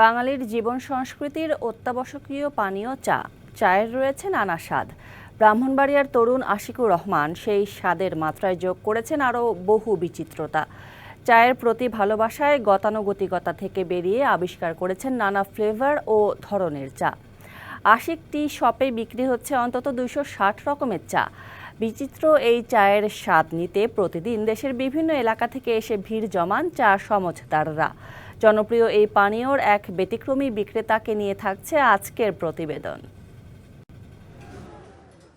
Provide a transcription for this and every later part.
বাঙালির জীবন সংস্কৃতির অত্যাবশ্যকীয় পানীয় চা। চায়ের রয়েছে নানা স্বাদ। ব্রাহ্মণবাড়িয়ার তরুণ আশিকুর রহমান সেই স্বাদের মাত্রায় যোগ করেছেন আরও বহু বিচিত্রতা। চায়ের প্রতি ভালোবাসায় গতানুগতিকতা থেকে বেরিয়ে আবিষ্কার করেছেন নানা ফ্লেভার ও ধরনের চা। আশিক টি শপে বিক্রি হচ্ছে অন্তত দুইশো ষাট রকমের চা। বিচিত্র এই চায়ের স্বাদ নিতে প্রতিদিন দেশের বিভিন্ন এলাকা থেকে এসে ভিড় জমান চা সমঝদাররা। জনপ্রিয় এই পানীয়র এক ব্যতিক্রমী বিক্রেতাকে নিয়ে থাকছে আজকের প্রতিবেদন।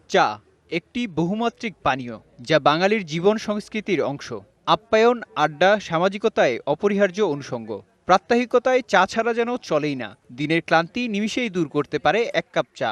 চা, একটি বহুমাত্রিক পানীয় যা বাঙালির জীবন সংস্কৃতির অংশ। আপ্যায়ন, আড্ডা, সামাজিকতায় অপরিহার্য অনুষঙ্গ। প্রাত্যহিকতায় চা ছাড়া যেন চলেই না। দিনের ক্লান্তি নিমিষেই দূর করতে পারে এক কাপ চা।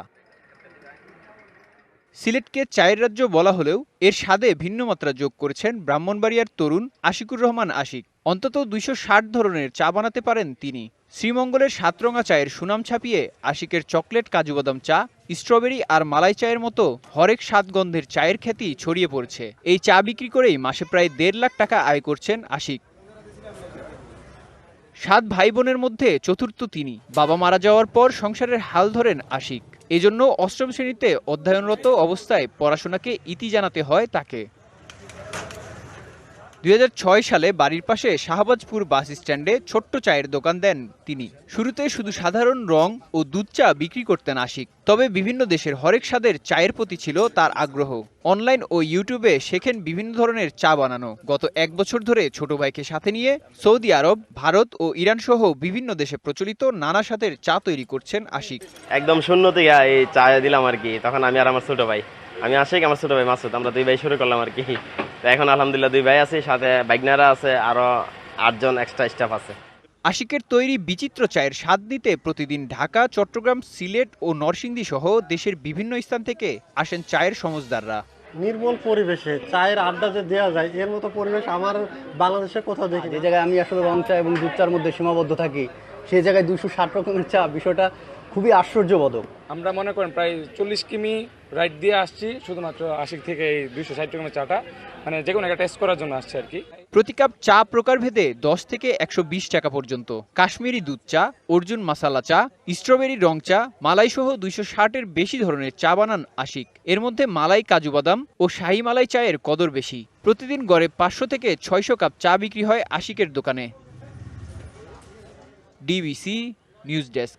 সিলেটকে চায়ের রাজ্য বলা হলেও এর স্বাদে ভিন্ন মাত্রা যোগ করেছেন ব্রাহ্মণবাড়িয়ার তরুণ আশিকুর রহমান আশিক। অন্তত দুইশো ষাট ধরনের চা বানাতে পারেন তিনি। শ্রীমঙ্গলের সাতরঙা চায়ের সুনাম ছাপিয়ে আশিকের চকলেট কাজু বাদাম চা, স্ট্রবেরি আর মালাই চায়ের মতো হরেক স্বাদ গন্ধের চায়ের খ্যাতি ছড়িয়ে পড়ছে। এই চা বিক্রি করেই মাসে প্রায় দেড় লাখ টাকা আয় করছেন আশিক। সাত ভাই বোনের মধ্যে চতুর্থ তিনি। বাবা মারা যাওয়ার পর সংসারের হাল ধরেন আশিক। এজন্য অষ্টম শ্রেণীতে অধ্যয়নরত অবস্থায় পড়াশোনাকে ইতি জানাতে হয় তাকে। দুই হাজার ছয় সালে বাড়ির পাশে শাহবাজপুর বাস স্ট্যান্ডে ছোট্ট চায়ের দোকান দেন তিনি। শুরুতে শুধু সাধারণ রং ও দুধ চা বিক্রি করতেন আশিক। তবে বিভিন্ন দেশের হরেক স্বাদের চায়ের প্রতি ছিল তার আগ্রহ। অনলাইন ও ইউটিউবে শেখেন বিভিন্ন ধরনের চা বানানো। গত এক বছর ধরে ছোট ভাইকে সাথে নিয়ে সৌদি আরব, ভারত ও ইরান সহ বিভিন্ন দেশে প্রচলিত নানা স্বাদের চা তৈরি করছেন আশিক। একদম শূন্য থেকে চা দিলাম আর কি। তখন আমি আর আমার ছোট ভাই, আমি আশিক, আমার ছোট ভাই মাসুদ, আমরা দুই ভাই শুরু করলাম আর কি। তো এখন আলহামদুলিল্লাহ দুই ভাই আছি সাথে বাইকনারা আছে আরও আটজন এক্সট্রা স্টাফ আছে। আশিকের তৈরি বিচিত্র চায়ের স্বাদ নিতে প্রতিদিন ঢাকা চট্টগ্রাম সিলেট ও নরসিংদী সহ দেশের বিভিন্ন স্থান থেকে আসেন চায়ের সমজদাররা। নির্মল পরিবেশে চায়ের আড্ডা যে দেওয়া যায় এর মতো পরিবেশ আমার বাংলাদেশে কোথাও দেখি যে জায়গায় আমি আসলে রং চা এবং দুধ চার মধ্যে সীমাবদ্ধ থাকি সেই জায়গায় দুশো ষাট রকমের চা। বিষয়টা খুবই আশ্চর্যবোধক। আমরা মনে করেন প্রায় চল্লিশ কিমি রাইড দিয়ে আসছি শুধুমাত্র আশিক থেকে এই দুইশো ষাট রকমের চাটা। মানে যে কোনো একটা টেস্ট করার জন্য আসছে আর কি। প্রতি কাপ চা প্রকারভেদে দশ থেকে একশো বিশ টাকা পর্যন্ত। কাশ্মীরি দুধ চা অর্জুন মাসালা চা স্ট্রবেরি রং চা মালাই সহ দুইশো ষাটের বেশি ধরনের চা বানান আশিক। এর মধ্যে মালাই কাজু বাদাম ও শাহি মালাই চায়ের কদর বেশি। প্রতিদিন গড়ে পাঁচশো থেকে ছয়শো কাপ চা বিক্রি হয় আশিকের দোকানে। DBC news desk